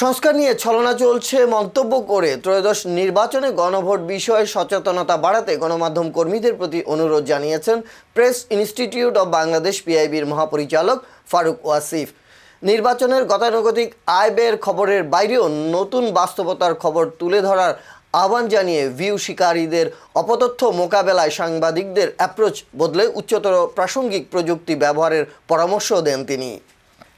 সংস্কার নিয়ে ছলনা চলছে মন্তব্য করে ত্রয়োদশ নির্বাচনে গণভোট বিষয়ে সচেতনতা বাড়াতে গণমাধ্যম কর্মীদের প্রতি অনুরোধ জানিয়েছেন প্রেস ইনস্টিটিউট অব বাংলাদেশ পিআইবির মহাপরিচালক ফারুক ওয়াসিফ। নির্বাচনের গতানুগতিক আয় ব্যয়ের খবরের বাইরেও নতুন বাস্তবতার খবর তুলে ধরার আহ্বান জানিয়ে ভিউ শিকারীদের অপতথ্য মোকাবেলায় সাংবাদিকদের অ্যাপ্রোচ বদলে উচ্চতর প্রাসঙ্গিক প্রযুক্তি ব্যবহারের পরামর্শ দেন তিনি।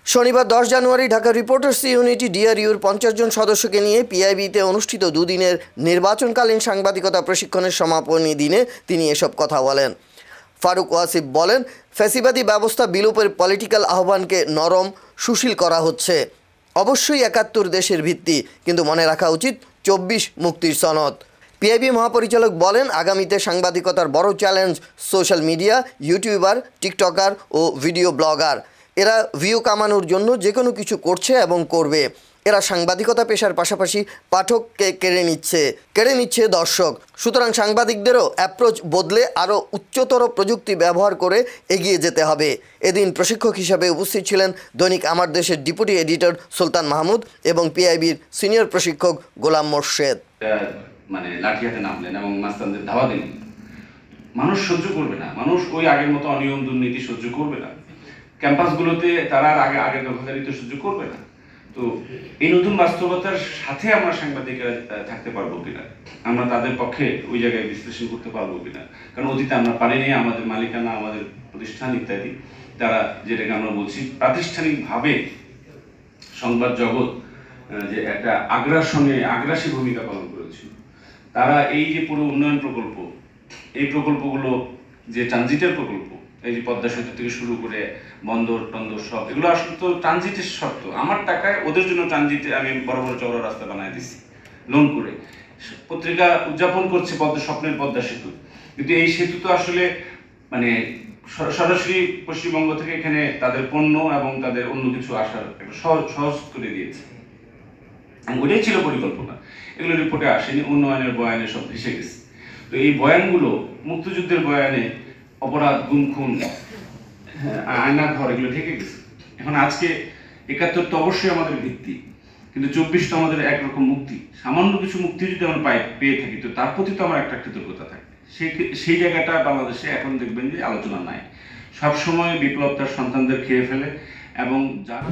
শনিবার দশ জানুয়ারি ঢাকা রিপোর্টার্স ইউনিটি ডিআরইউর পঞ্চাশ জন সদস্যকে নিয়ে পিআইবিতে অনুষ্ঠিত দুদিনের নির্বাচনকালীন সাংবাদিকতা প্রশিক্ষণের সমাপনী দিনে তিনি এসব কথা বলেন। ফারুক ওয়াসিফ বলেন, ফ্যাসিবাদী ব্যবস্থা বিলোপের পলিটিক্যাল আহ্বানকে নরম, সুশীল করা হচ্ছে। অবশ্যই একাত্তর দেশের ভিত্তি, কিন্তু মনে রাখা উচিত চব্বিশ মুক্তির সনদ। পিআইবি মহাপরিচালক বলেন, আগামীতে সাংবাদিকতার বড় challenge social media, YouTuber, TikToker ও ভিডিও ব্লগার। এরা ভিউ কামানোর জন্য যে কোনো কিছু করছে এবং করবে। এরা সাংবাদিকতা পেশার পাশাপাশি পাঠককে কেড়ে নিচ্ছে কেড়ে নিচ্ছে দর্শক। সুতরাং সাংবাদিকদেরও অ্যাপ্রোচ বদলে আরও উচ্চতর প্রযুক্তি ব্যবহার করে এগিয়ে যেতে হবে। এদিন প্রশিক্ষক হিসাবে উপস্থিত ছিলেন দৈনিক আমার দেশের ডিপুটি এডিটর সুলতান মাহমুদ এবং পিআইবির সিনিয়র প্রশিক্ষক গোলাম মোর্শেদ। মানে লাঠি হাতে নামলেন এবং মাস্তানদের ধাওয়া দিলেন। মানুষ সহ্য করবে না। মানুষ ওই আগের মতো অনিয়ম, দুর্নীতি সহ্য করবে না। ক্যাম্পাসগুলোতে তারা আর আগে আগের দখলদারিত্ব সুযোগ করবে না। তো এই নতুন বাস্তবতার সাথে আমরা সাংবাদিকরা থাকতে পারব কিনা? আমরা তাদের পক্ষে ওই জায়গায় বিশ্লেষণ করতে পারব কিনা? কারণ অতীতে আমরা পারিনি, আমাদের মালিকানা, আমাদের প্রতিষ্ঠান ইত্যাদি। তারা যেটাকে আমরা বলছি প্রাতিষ্ঠানিকভাবে সংবাদ জগৎ যে একটা আগ্রার সঙ্গে আগ্রাসী ভূমিকা পালন করেছিল। তারা এই যে পুরো উন্নয়ন প্রকল্প, এই প্রকল্পগুলো যে ট্রানজিটের প্রকল্প এই যে পদ্মা সেতু থেকে শুরু করে বন্দর, টন্দর সব, এগুলো আসলে তো ট্রানজিটের শর্ত। আমার টাকায় ওদের জন্য ট্রানজিটে আমি বড় বড় চওড়া রাস্তা বানায় দিছি লোন করে। পত্রিকা উদযাপন করছে পদ্মা, স্বপ্নের পদ্মা সেতু। কিন্তু এই সেতু তো আসলে মানে সর- সরাসরি পশ্চিমবঙ্গ থেকে এখানে তাদের পণ্য এবং তাদের অন্য কিছু আসার একটা সহজ করে দিয়েছে। ওটাই ছিল পরিকল্পনা। এগুলো রিপোর্টে আসেনি, উন্নয়নের বয়ানে সব ভেসে গেছে। তো এই বয়ানগুলো মুক্তিযুদ্ধের বয়ানে অপরাধ, গুম, খুন আয়না ঘর, এগুলো ঢেকে গেছে। এখন আজকে একাত্তর তো অবশ্যই আমাদের ভিত্তি, কিন্তু চব্বিশটা আমাদের একরকম মুক্তি। সামান্য কিছু মুক্তি যদি আমরা পাই, পেয়ে থাকি, তো তার প্রতি তো আমার একটা কৃতজ্ঞতা থাকে। সেই সেই জায়গাটা বাংলাদেশে এখন দেখবেন যে আলোচনা নাই। সবসময় বিপ্লব তার সন্তানদের খেয়ে ফেলে এবং যারা